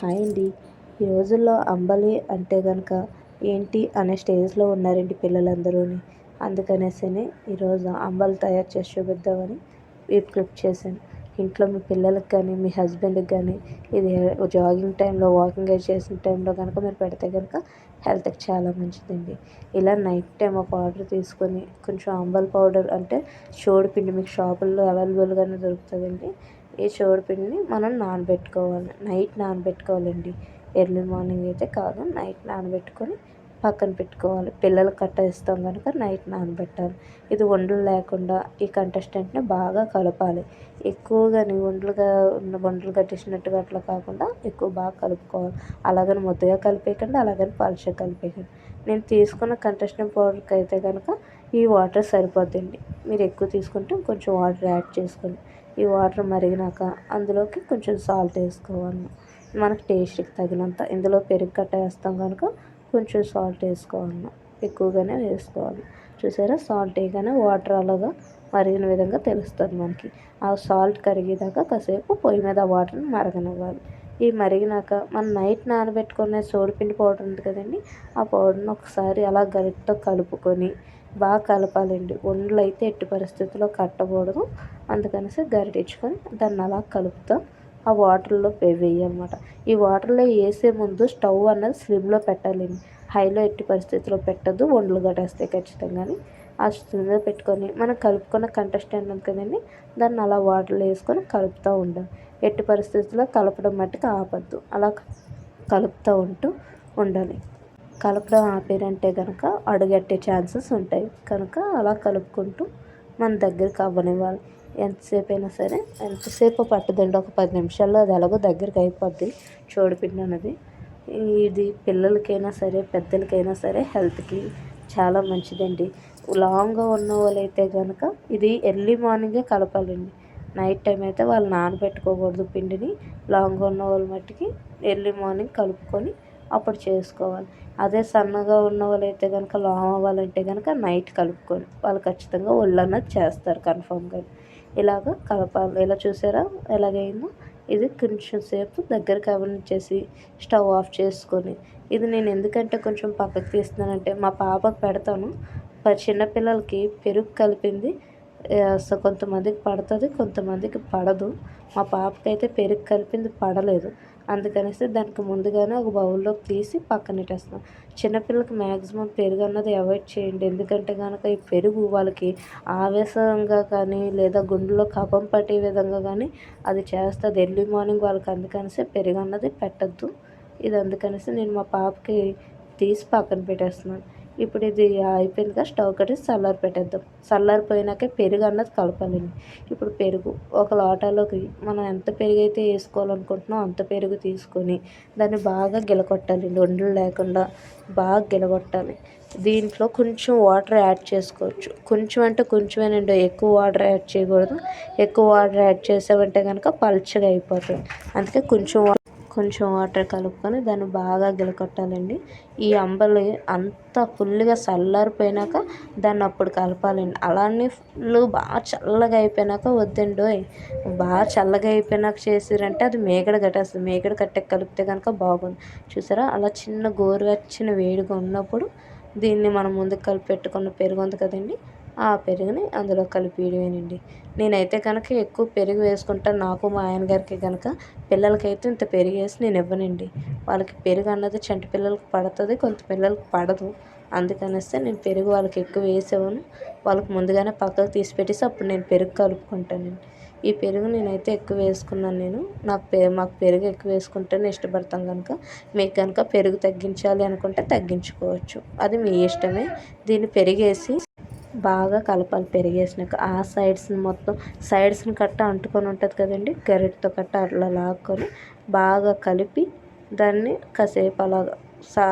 Hi అండి ఈ రోజుల్లో అంబలి అంటే కనుక ఏంటి అనే స్టేజ్లో ఉన్నారండి పిల్లలందరూ అందుకనేసి ఈరోజు అంబలి తయారు చేసి చూపిద్దామని ఈ క్లిప్ చేశాను. ఇంట్లో మీ పిల్లలకి కానీ మీ హస్బెండ్కి కానీ ఇది జాగింగ్ టైంలో వాకింగ్ చేసిన టైంలో కనుక మీరు పెడితే కనుక హెల్త్కి చాలా మంచిదండి. ఇలా నైట్ టైం ఒక ఆర్డర్ తీసుకొని కొంచెం అంబల్ పౌడర్ అంటే చోడు పిండి మీకు షాపుల్లో అవైలబుల్గానే దొరుకుతుందండి. ఈ పిండిని మనం నానబెట్టుకోవాలి. నైట్ నానబెట్టుకోవాలండి. ఎర్లీ మార్నింగ్ అయితే కాదు నైట్ నానబెట్టుకొని పక్కన పెట్టుకోవాలి. పిల్లలు కట్ట ఇస్తాం కనుక నైట్ నానబెట్టాలి. ఇది వండలు లేకుండా ఈ కంటెస్టెంట్ని బాగా కలపాలి. ఎక్కువగా వండలుగా ఉన్న వండలు కట్టేసినట్టుగా అట్లా కాకుండా ఎక్కువ బాగా కలుపుకోవాలి. అలాగని ముద్దగా కలిపేయకండి అలాగని పలుచగా కలిపేయకండి. నేను తీసుకున్న కంటెస్టెంట్ పౌడర్కి అయితే కనుక ఈ వాటర్ సరిపోద్దండి. మీరు ఎక్కువ తీసుకుంటే కొంచెం వాటర్ యాడ్ చేసుకోండి. ఈ వాటర్ మరిగినాక అందులోకి కొంచెం సాల్ట్ వేసుకోవాలి. మనకు టేస్ట్కి తగినంత. ఇందులో పెరుగు కట్ట వేస్తాం కనుక కొంచెం సాల్ట్ వేసుకోవాలి. ఎక్కువగానే వేసుకోవాలి. చూసారా? సాల్ట్ వేయగానే వాటర్ అలాగా మరిగిన విధంగా తెలుస్తుంది మనకి. ఆ సాల్ట్ కరిగేదాకా కాసేపు పొయ్యి మీద వాటర్ని మరగనివ్వాలి. ఈ మరిగినాక మనం నైట్ నానబెట్టుకునే సోడిపిండి పౌడర్ ఉంది కదండి ఆ పౌడర్ని ఒకసారి అలా గరిటతో కలుపుకొని బాగా కలపాలండి. ఉండలు అయితే ఎట్టి పరిస్థితుల్లో కట్టకూడదు. అందుకనేసి గరిటించుకొని దాన్ని అలా కలుపుతాం. ఆ వాటర్లో వేయాలన్నమాట ఈ వాటర్లో వేసే ముందు స్టవ్ అన్నది స్లిమ్లో పెట్టాలండి హైలో ఎట్టి పరిస్థితుల్లో పెట్టద్దు వండలు కట్టేస్తాయి ఖచ్చితంగా ఆ స్లిమ్లో పెట్టుకొని మనం కలుపుకున్న కంటెస్టెంట్ ఉంది కదండి దాన్ని అలా వాటర్లో వేసుకొని కలుపుతూ ఉండాలి ఎట్టి పరిస్థితుల్లో కలపడం మట్టుకు ఆపద్దు. అలా కలుపుతూ ఉంటూ ఉండాలి. కలపడం ఆపేరంటే కనుక అడుగట్టే ఛాన్సెస్ ఉంటాయి. కనుక అలా కలుపుకుంటూ మన దగ్గరికి అవ్వనివ్వాలి. ఎంతసేపు అయినా సరే ఎంతసేపు పట్టుదండి? ఒక పది నిమిషాల్లో అది ఎలాగో దగ్గరికి అయిపోద్ది చోడుపిండి అనేది ఇది పిల్లలకైనా సరే పెద్దలకైనా సరే హెల్త్కి చాలా మంచిదండి. లాంగ్గా ఉన్న వాళ్ళైతే కనుక ఇది ఎర్లీ మార్నింగే కలపాలండి. నైట్ టైం అయితే వాళ్ళు నానబెట్టుకోకూడదు పిండిని. లాంగ్గా ఉన్న వాళ్ళ మట్టికి ఎర్లీ మార్నింగ్ కలుపుకొని అప్పుడు చేసుకోవాలి. అదే సన్నగా ఉన్న వాళ్ళైతే కనుక లావు అవ్వాలంటే కనుక నైట్ కలుపుకొని వాళ్ళు ఖచ్చితంగా ఒళ్ళు అన్నది చేస్తారు కన్ఫామ్గా. ఇలాగ కలపాలి. ఇలా చూసారా? ఎలాగైందో? ఇది కొంచెం సేపు దగ్గరికి అవనిచ్చేసి స్టవ్ ఆఫ్ చేసుకొని. ఇది నేను ఎందుకంటే కొంచెం పక్కకు తీస్తున్నానంటే మా పాపకు పెడతాను. చిన్నపిల్లలకి పెరుగు కలిపింది. కొంతమందికి పడుతుంది కొంతమందికి పడదు. మా పాపకైతే పెరుగు కలిపింది పడలేదు. అందుకనేసి దానికి ముందుగానే ఒక బౌల్లో తీసి పక్కన పెట్టేస్తాం చిన్నపిల్లలకి మ్యాక్సిమం పెరుగు అన్నది అవాయిడ్ చేయండి. ఎందుకంటే కనుక ఈ పెరుగు వాళ్ళకి ఆవేశంగా కానీ లేదా గుండెలో కపం పట్టే విధంగా కానీ అది చేస్తుంది. ఎర్లీ మార్నింగ్ వాళ్ళకి అందుకనేసి పెరుగు అన్నది పెట్టద్దు. ఇది అందుకనేసి నేను మా పాపకి తీసి పక్కన పెట్టేస్తున్నాను. ఇప్పుడు ఇది అయిపోయింది కదా స్టవ్ కట్టి చల్లారి పెట్టేద్దాం. చల్లారిపోయినాక పెరుగు అన్నది కలపాలండి ఇప్పుడు పెరుగు ఒక లోటాలోకి మనం ఎంత పెరుగు అయితే వేసుకోవాలనుకుంటున్నామో అంత పెరుగు తీసుకొని దాన్ని బాగా గిలకొట్టాలండి వండలు లేకుండా బాగా గిలగొట్టాలి. దీంట్లో కొంచెం వాటర్ యాడ్ చేసుకోవచ్చు. కొంచెం అంటే కొంచెమేనండి ఎక్కువ వాటర్ యాడ్ చేయకూడదు. ఎక్కువ వాటర్ యాడ్ చేసామంటే కనుక పల్చగా అయిపోతుంది. అందుకే కొంచెం కొంచెం వాటర్ కలుపుకొని దాన్ని బాగా గిలకొట్టాలండి. ఈ అంబలి అంత ఫుల్గా చల్లారిపోయినాక దాన్ని అప్పుడు కలపాలండి. అలానే ఫుల్ బాగా చల్లగా అయిపోయినాక వద్దండోయ్ బాగా చల్లగా అయిపోయినాక చేసిరంటే అది మేకడ కట్టేస్తుంది. మేకడ కట్టే కలిపితే కనుక బాగుంది. చూసారా? అలా చిన్న గోరువెచ్చని వేడిగా ఉన్నప్పుడు దీన్ని మనం ముందుకు కలిపి పెట్టుకున్న పెరుగు ఉంది కదండి. ఆ పెరుగుని అందులో కలిపియడమేనండి నేనైతే కనుక ఎక్కువ పెరుగు వేసుకుంటాను నాకు మా ఆయన గారికి కనుక పిల్లలకైతే ఇంత పెరుగు వేసి నేను ఇవ్వనండి. వాళ్ళకి పెరుగు అన్నది చంటి పిల్లలకి పడుతుంది కొంత పిల్లలకి పడదు. అందుకనేస్తే నేను పెరుగు వాళ్ళకి ఎక్కువ వేసేవాను వాళ్ళకి ముందుగానే పక్కకు తీసి పెట్టేసి అప్పుడు నేను పెరుగు కలుపుకుంటానండి. ఈ పెరుగు నేనైతే ఎక్కువ వేసుకున్నాను నేను. నాకు పె మాకు పెరుగు ఎక్కువ వేసుకుంటేనే ఇష్టపడతాం కనుక మీకు కనుక పెరుగు తగ్గించాలి అనుకుంటే తగ్గించుకోవచ్చు. అది మీ ఇష్టమే. దీన్ని పెరిగేసి బాగా కలపాలి పెరిగేసినాక. ఆ సైడ్స్ని మొత్తం సైడ్స్ని కట్ట అంటుకొని ఉంటుంది కదండి గరిటతో కట్ట అట్లా లాక్కొని బాగా కలిపి దాన్ని కాసేపు అలాగా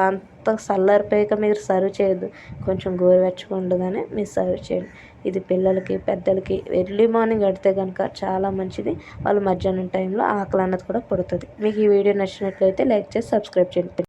అంత చల్లారిపోయాక మీరు సర్వ్ చేయొద్దు. కొంచెం గోరువెచ్చగా ఉండదని మీరు సర్వ్ చేయండి. ఇది పిల్లలకి పెద్దలకి ఎర్లీ మార్నింగ్ కడితే కనుక చాలా మంచిది. వాళ్ళు మధ్యాహ్నం టైంలో ఆకలి అన్నది కూడా పుడుతుంది. మీకు ఈ వీడియో నచ్చినట్లయితే లైక్ చేసి సబ్స్క్రైబ్ చేయండి.